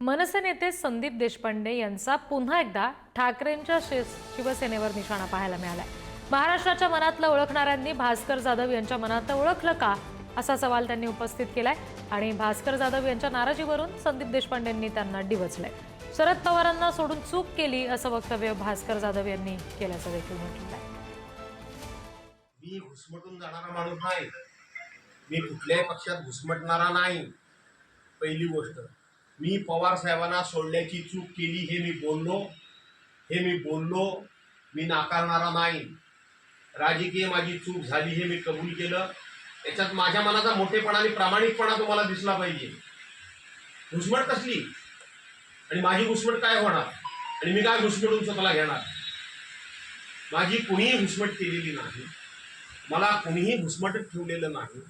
मनसे नेते संदीप देशपांडे यांचा पुन्हा एकदा ठाकरेंच्या शिवसेनेवर निशाणा पाहायला मिळालाय. महाराष्ट्राच्या मनातलं ओळखणाऱ्यांनी भास्कर जाधव यांच्या मनातलं ओळखलं का असा सवाल त्यांनी उपस्थित केलाय आणि भास्कर जाधव यांच्या नाराजीवरून संदीप देशपांडेंनी त्यांना डिवचलंय. शरद पवारांना सोडून चूक केली असं वक्तव्य भास्कर जाधव यांनी केल्याचं देखील म्हटलं आहे. मी घुसमटून जाणारा माणूस नाही. मी कुठल्याही पक्षात घुसमटणारा नाही. पहिली गोष्ट. मी पवार साहेबांना सोडल्याची चूक केली हे मी बोललो. हे मी बोललो. मी नाकारणारा नाही. राजकीय माझी चूक झाली हे मी कबूल केलं. याच्यात माझ्या मनाचा मोठेपणा आणि प्रामाणिकपणा तुम्हाला दिसला पाहिजे. घुसमट कसली? आणि माझी घुसमट काय होणार? आणि मी काय घुसमटून स्वतःला घेणार? माझी कुणीही घुसमट केलेली नाही. मला कुणीही घुसमटत ठेवलेलं नाही.